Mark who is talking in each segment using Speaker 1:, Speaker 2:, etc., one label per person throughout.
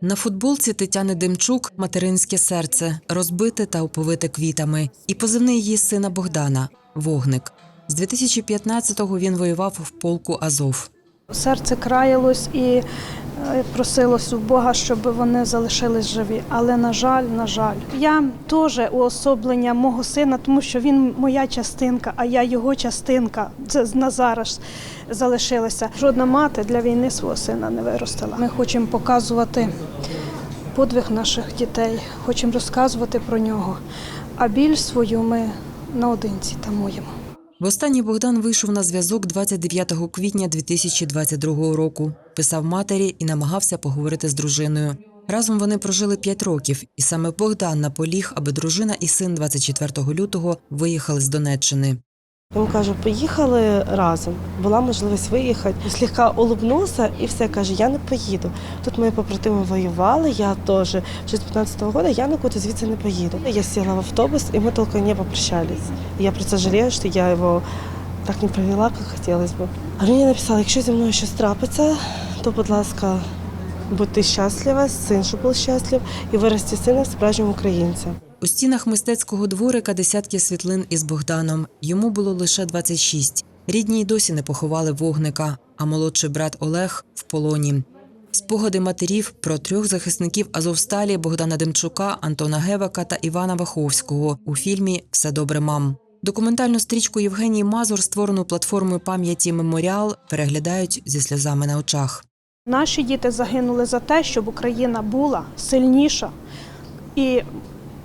Speaker 1: На футболці Тетяни Демчук материнське серце, розбите та оповите квітами, і позивний її сина Богдана вогник. З 2015-го він воював в полку Азов.
Speaker 2: Серце краялось і просилось у Бога, щоб вони залишились живі. Але на жаль, на жаль, я теж уособлення мого сина, тому що він моя частинка, а я його частинка. Це на зараз залишилася. Жодна мати для війни свого сина не виростила. Ми хочемо показувати подвиг наших дітей, хочемо розказувати про нього. А біль свою ми наодинці тамуємо.
Speaker 1: Востаннє Богдан вийшов на зв'язок 29 квітня 2022 року. Писав матері і намагався поговорити з дружиною. Разом вони прожили 5 років, і саме Богдан наполіг, аби дружина і син 24 лютого виїхали з Донеччини.
Speaker 3: Йому кажу, поїхали разом. Була можливість виїхати. Слегка улыбнувся і все каже, я не поїду. Тут мої побратими воювали, я теж. Вже з 15-го року я нікуди звідси не поїду. Я сіла в автобус, і ми тільки не попрощались. Я про це жалію, що я його так не провела, як хотілося б. А мені написали, якщо зі мною щось трапиться, то, будь ласка, будьте щаслива, син, щоб був щаслив, і вирости сина справжнім українцем.
Speaker 1: У стінах мистецького дворика десятки світлин із Богданом. Йому було лише 26. Рідні й досі не поховали вогника, а молодший брат Олег в полоні. Спогади матерів про трьох захисників Азовсталі Богдана Демчука, Антона Гевака та Івана Ваховського у фільмі Все добре, мам. Документальну стрічку Євгенії Мазур, створену платформою пам'яті Меморіал, переглядають зі сльозами на очах.
Speaker 2: Наші діти загинули за те, щоб Україна була сильніша і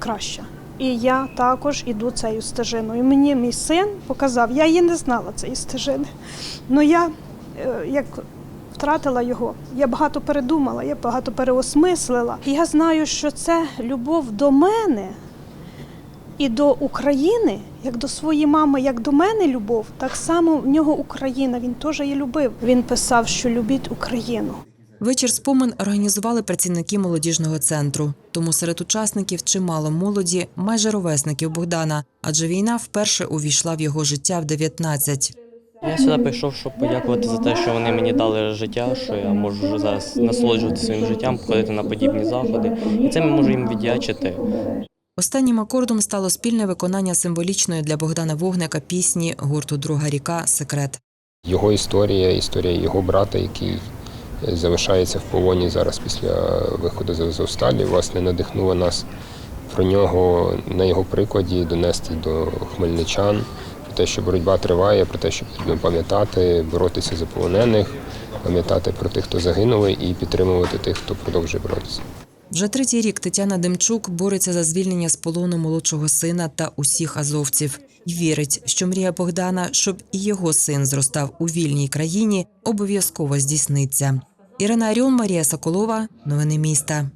Speaker 2: краща. І я також іду цією стежиною. Мені мій син показав, я її не знала цієї стежини. але я е, як втратила його, я багато передумала, я багато переосмислила. Я знаю, що це любов до мене і до України, як до своєї мами, як до мене любов, так само в нього Україна. Він теж її любив. Він писав, що любіть Україну.
Speaker 1: Вечір спомин організували працівники молодіжного центру. Тому серед учасників чимало молоді, майже ровесників Богдана, адже війна вперше увійшла в його життя в 19.
Speaker 4: Я сюди прийшов, щоб подякувати за те, що вони мені дали життя, що я можу зараз насолоджуватися своїм життям, ходити на подібні заходи. І це я можу їм віддячити.
Speaker 1: Останнім акордом стало спільне виконання символічної для Богдана Вогника пісні гурту Друга ріка Секрет.
Speaker 5: Його історія, історія його брата, який залишається в полоні зараз після виходу з Азовсталі, власне, надихнула нас про нього на його прикладі донести до хмельничан про те, що боротьба триває, про те, що потрібно пам'ятати, боротися за полонених, пам'ятати про тих, хто загинули, і підтримувати тих, хто продовжує боротися.
Speaker 1: Вже третій рік Тетяна Демчук бореться за звільнення з полону молодшого сина та усіх азовців. І вірить, що мрія Богдана, щоб і його син зростав у вільній країні, обов'язково здійсниться. Ірина Аріон, Марія Соколова. Новини міста.